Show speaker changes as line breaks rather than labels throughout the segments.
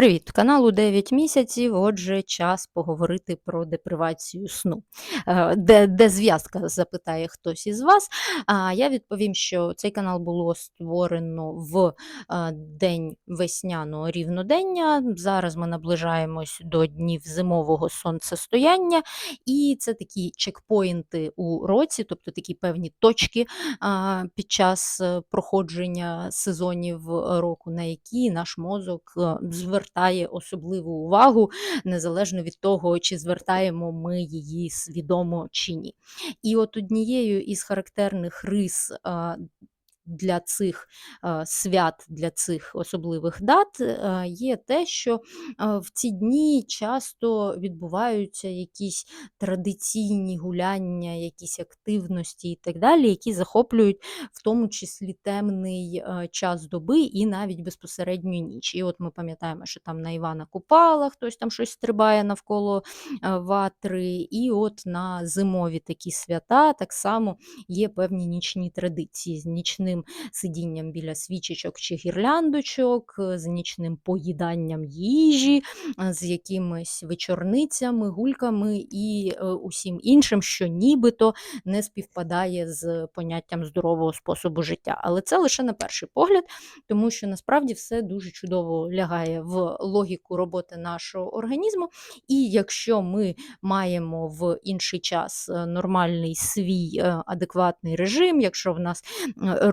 Привіт, каналу 9 місяців. Отже, час поговорити про депривацію сну. Е, Де, де зв'язка, запитає хтось із вас. А я відповім, що цей канал було створено в е, день весняного рівнодення. Зараз ми наближаємось до днів зимового сонцестояння, і це такі чекпоінти у році, тобто такі певні точки під час е, проходження сезонів року, на які наш мозок е, звертає особливу увагу, незалежно від того, чи звертаємо ми її свідомо чи ні. І от однією із характерних рис для цих свят, для цих особливих дат е, є те, що в ці дні часто відбуваються якісь традиційні гуляння, якісь активності і так далі, які захоплюють в тому числі темний е, час доби і навіть безпосередню ніч. І от ми пам'ятаємо, що там на Івана Купала хтось там щось стрибає навколо е, ватри, і от на зимові такі свята так само є певні нічні традиції з нічним сидінням біля свічечок чи гірляндочок, е, з нічним поїданням їжі, е, з якимись вечорницями, гульками і е, усім іншим, що нібито не співпадає з поняттям здорового способу життя. Але це лише на перший погляд, тому що насправді все дуже чудово лягає в логіку роботи нашого організму. І якщо ми маємо в інший час нормальний свій адекватний режим, якщо в нас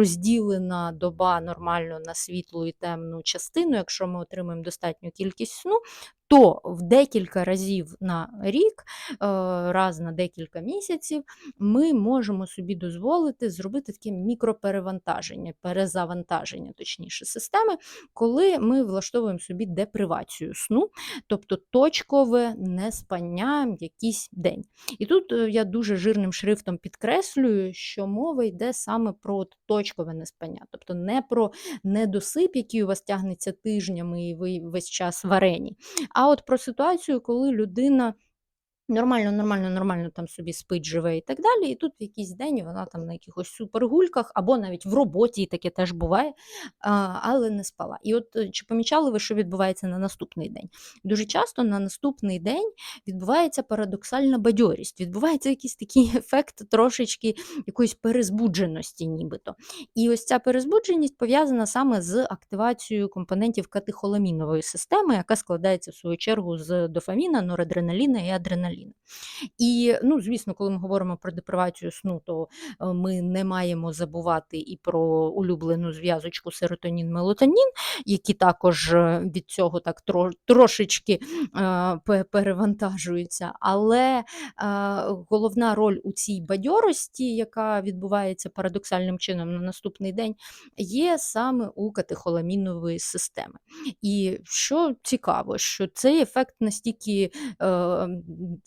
розділена доба нормально на світлу і темну частину, якщо ми отримуємо достатню кількість сну, то в декілька разів на рік, е, раз на декілька місяців, ми можемо собі дозволити зробити таке мікроперевантаження, перезавантаження, точніше, системи, коли ми влаштовуємо собі депривацію сну, тобто точкове неспання якийсь день. І тут е, я дуже жирним шрифтом підкреслюю, що мова йде саме про точкове неспання, тобто не про недосип, який у вас тягнеться тижнями, і ви весь час варені, а от про ситуацію, коли людина Нормально, нормально, нормально там собі спить, живе і так далі. І тут в якийсь день вона там на якихось супергульках, або навіть в роботі, і таке теж буває, але не спала. І от е, чи помічали ви, що відбувається на наступний день? Дуже часто на наступний день відбувається парадоксальна бадьорість, відбувається якийсь такий ефект трошечки якоїсь перезбудженості, нібито. І ось ця перезбудженість пов'язана саме з активацією компонентів катехоламінової системи, яка складається в свою чергу з дофаміна, норадреналіна і адреналіну. І, ну, звісно, коли ми говоримо про депривацію сну, то е, ми не маємо забувати і про улюблену зв'язочку серотонін-мелатонін, які також е, від цього так трошечки е, перевантажуються. Але головна роль у цій бадьорості, яка відбувається парадоксальним чином на наступний день, є саме у катехоламінової системи. І що цікаво, що цей ефект настільки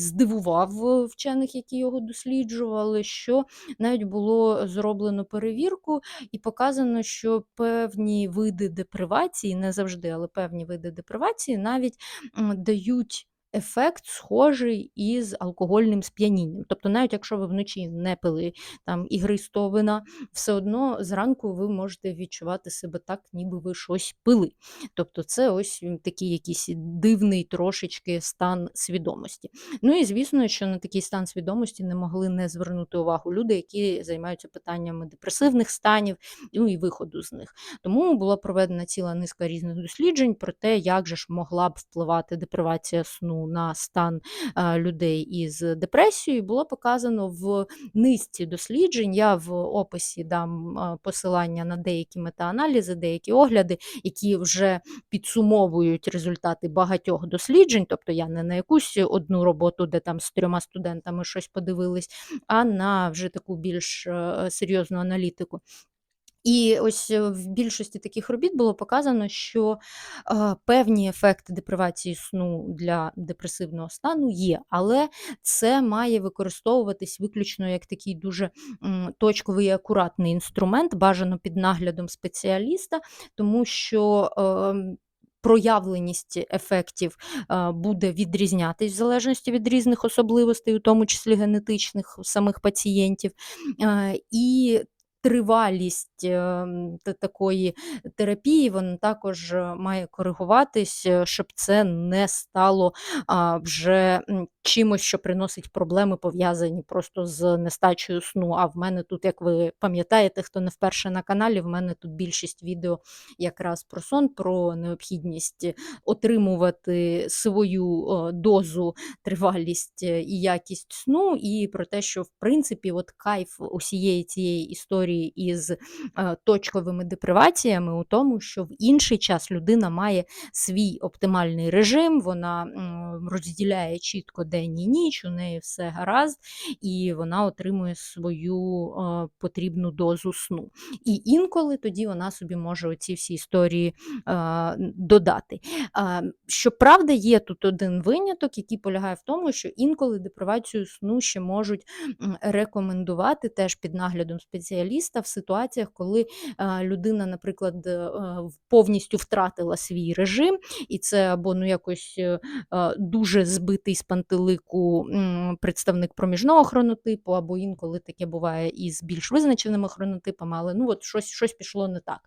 здивував е, вчених, які його досліджували, що навіть було зроблено перевірку і показано, що певні види депривації, не завжди, але певні види депривації навіть дають. Ефект схожий із алкогольним сп'янінням. Тобто, навіть якщо ви вночі не пили там ігристого вина, все одно зранку ви можете відчувати себе так, ніби ви щось пили. Тобто, це ось такий якийсь дивний трошечки стан свідомості. Ну і звісно, що на такий стан свідомості не могли не звернути увагу люди, які займаються питаннями депресивних станів, ну і виходу з них. Тому була проведена ціла низка різних досліджень про те, як же ж могла б впливати депривація сну на стан людей із депресією. Було показано в низці досліджень. Я в описі дам посилання на деякі метааналізи, деякі огляди, які вже підсумовують результати багатьох досліджень. Тобто я не на якусь одну роботу, де там з трьома студентами щось подивились, а на вже таку більш е, серйозну аналітику. І ось е, в більшості таких робіт було показано, що е, певні ефекти депривації сну для депресивного стану є, але це має використовуватись виключно як такий дуже точковий і акуратний інструмент, бажано під наглядом спеціаліста, тому що. ем, Проявленість ефектів е, буде відрізнятись в залежності від різних особливостей, у тому числі генетичних самих пацієнтів. І тривалість, ем, такої терапії, вона також має коригуватись, е, щоб це не стало, вже, чимось, що приносить проблеми, пов'язані просто з нестачею сну. А в мене тут, як ви пам'ятаєте, хто не вперше на каналі, в мене тут більшість відео якраз про сон, про необхідність отримувати свою, о, дозу, тривалість е, і якість сну, і про те, що в принципі от кайф усієї цієї історії із, е, точковими деприваціями у тому, що в інший час людина має свій оптимальний режим, вона, розділяє чітко день і ніч, у неї все гаразд, і вона отримує свою, потрібну дозу сну. І інколи тоді вона собі може оці всі історії, додати. Щоправда, є тут один виняток, який полягає в тому, що інколи депривацію сну ще можуть, рекомендувати теж під наглядом спеціаліста в ситуаціях, коли, людина, наприклад, е, повністю втратила свій режим, і це або, ну, якось, е, дуже збитий з пантелику, представник проміжного хронотипу, або інколи таке буває і з більш визначеними хронотипами, але, ну, от щось щось пішло не так.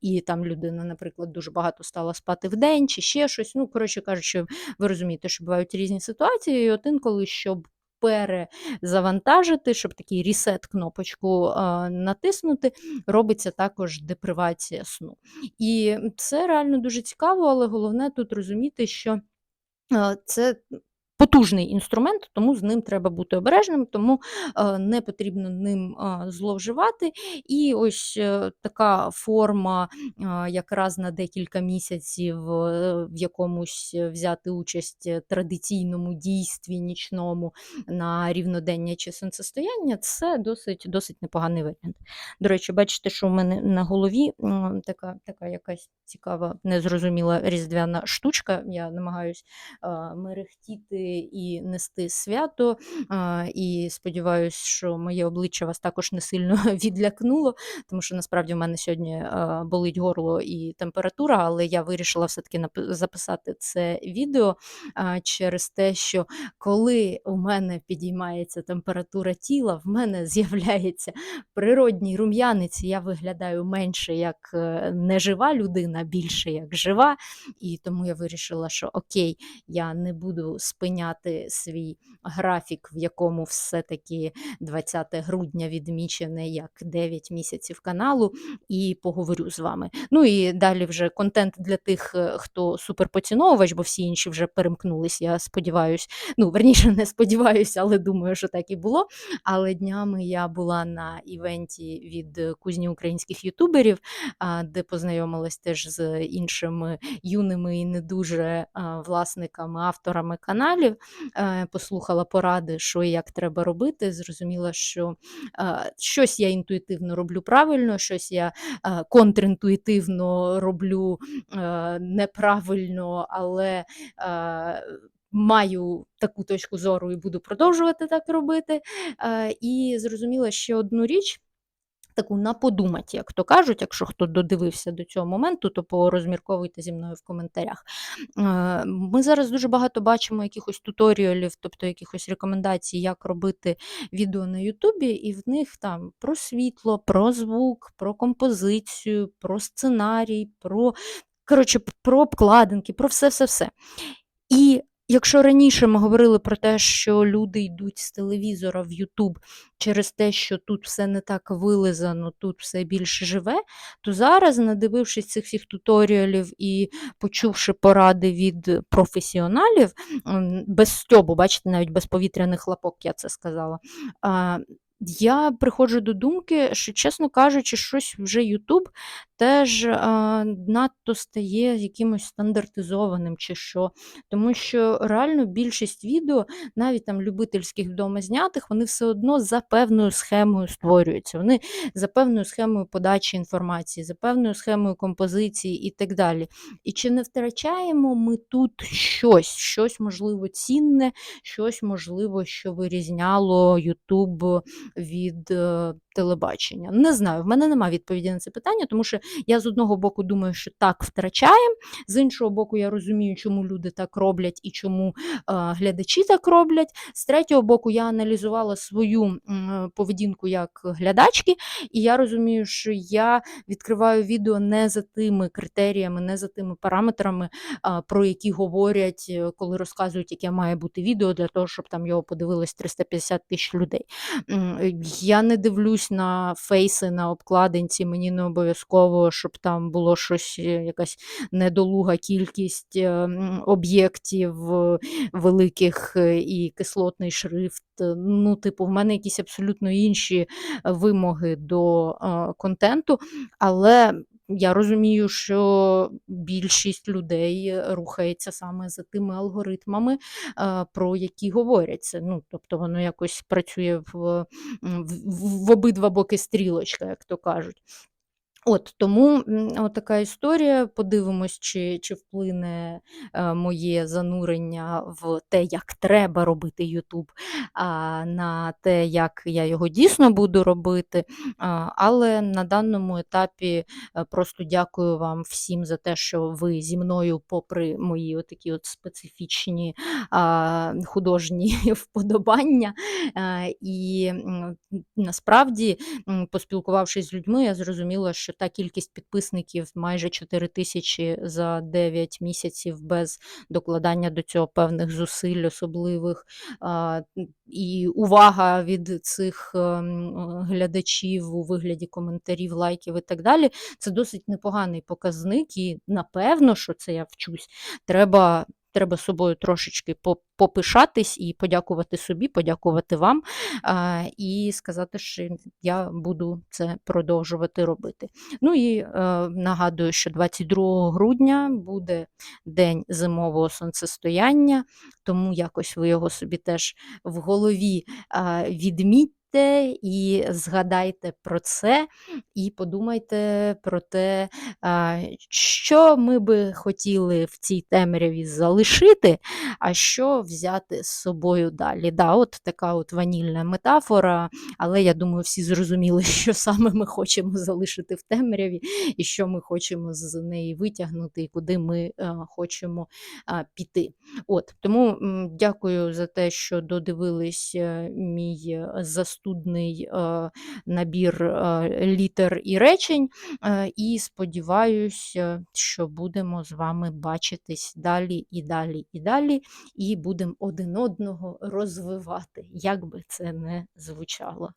І там людина, наприклад, дуже багато стала спати вдень чи ще щось. Ну, коротше кажучи, ви розумієте, що бувають різні ситуації, і от інколи, щоб перезавантажити, щоб такий ресет-кнопочку, е, натиснути, робиться також депривація сну. І це реально дуже цікаво, але головне тут розуміти, що, це потужний інструмент, тому з ним треба бути обережним, тому, е, не потрібно ним, е, зловживати. І ось, е, така форма, якраз на декілька місяців, в якомусь взяти участь традиційному дійстві нічному на рівнодення чи сонцестояння це досить досить непоганий варіант. До речі, бачите, що в мене на голові, така така якась цікава, незрозуміла різдвяна штучка. Я намагаюсь, мерехтіти і нести свято, і сподіваюсь, що моє обличчя вас також не сильно відлякнуло, тому що насправді в мене сьогодні, болить горло і температура, але я вирішила все-таки записати це відео, через те, що коли у мене підіймається температура тіла, в мене з'являється природній рум'янець, я виглядаю менше як, е, нежива людина, більше як жива. І тому я вирішила, що окей, я не буду спиняти свій графік, в якому все-таки 20 грудня відмічене як 9 місяців каналу, і поговорю з вами. Ну і далі вже контент для тих, е, хто суперпоціновувач, бо всі інші вже перемкнулись, я сподіваюсь. Ну, верніше, не сподіваюся, але думаю, що так і було. Але днями я була на івенті від кузні українських ютуберів, де познайомилась теж з іншими юними і не дуже, власниками, авторами каналів. Е, послухала поради, що і як треба робити. Зрозуміла, що, щось я інтуїтивно роблю правильно, щось я, контрінтуїтивно роблю, е, неправильно, але, маю таку точку зору і буду продовжувати так робити. Е, і зрозуміла ще одну річ, таку на подумать, як то кажуть, якщо хто додивився до цього моменту, то порозмірковуйте зі мною в коментарях. Е, ми зараз дуже багато бачимо якихось туторіалів, тобто якихось рекомендацій, як робити відео на Ютубі, і в них там про світло, про звук, про композицію, про сценарій, про коротше, про обкладинки, про все-все-все. І якщо раніше ми говорили про те, що люди йдуть з телевізора в Ютуб через те, що тут все не так вилизано, тут все більш живе, то зараз, надивившись цих всіх туторіалів і почувши поради від професіоналів, без стьобу, бачите, навіть без повітряних лапок я це сказала. Я приходжу до думки, що, чесно кажучи, щось вже Ютуб теж надто стає якимось стандартизованим чи що. Тому що реально більшість відео, навіть там любительських вдома знятих, вони все одно за певною схемою створюються. Вони за певною схемою подачі інформації, за певною схемою композиції і так далі. І чи не втрачаємо ми тут щось, щось можливо цінне, щось можливо, що вирізняло Ютуб від е, телебачення? Не знаю, в мене немає відповіді на це питання, тому що Я з одного боку думаю, що так втрачаємо, з іншого боку, я розумію, чому люди так роблять і чому а, глядачі так роблять. З третього боку, я аналізувала свою поведінку як глядачки, і я розумію, що я відкриваю відео не за тими критеріями, не за тими параметрами, а, про які говорять, е, коли розказують, яке має бути відео для того, щоб там його подивилось 350 тисяч людей. Е, Я не дивлюсь на фейси на обкладинці, мені не обов'язково, щоб там було щось, е, якась недолуга кількість е, об'єктів е, великих і кислотний шрифт. Ну, типу, в мене якісь абсолютно інші вимоги до контенту, але я розумію, що більшість людей рухається саме за тими алгоритмами, про які говоряться. Ну, тобто воно якось працює в, в, в обидва боки стрілочка, як то кажуть. От тому от така історія. Подивимось, чи, чи вплине е, моє занурення в те, як треба робити а, на те, як я його дійсно буду робити. Але на даному етапі е, просто дякую вам всім за те, що ви зі мною, попри мої такі от специфічні художні вподобання. Е, і насправді, поспілкувавшись з людьми, я зрозуміла, що та кількість підписників майже 4 тисячі за 9 місяців без докладання до цього певних зусиль особливих. І увага від цих ем, глядачів у вигляді коментарів, лайків і так далі. Це досить непоганий показник, і напевно, що це я вчусь. Треба. Треба собою трошечки по- попишатись і подякувати собі, подякувати вам і сказати, що я буду це продовжувати робити. Ну і е, нагадую, що 22 грудня буде день зимового сонцестояння, тому якось ви його собі теж в голові а, відмітьте. І згадайте про це, і подумайте про те, що ми би хотіли в цій темряві залишити, а що взяти з собою далі. Да, От така от ванільна метафора, але я думаю, всі зрозуміли, що саме ми хочемо залишити в темряві, і що ми хочемо з неї витягнути, і куди ми е, хочемо піти. От, Тому дякую за те, що додивились е, мій е, застудний е, набір е, літер і речень. Е, І сподіваюся, що будемо з вами бачитись далі і далі і далі, і будемо один одного розвивати, як би це не звучало.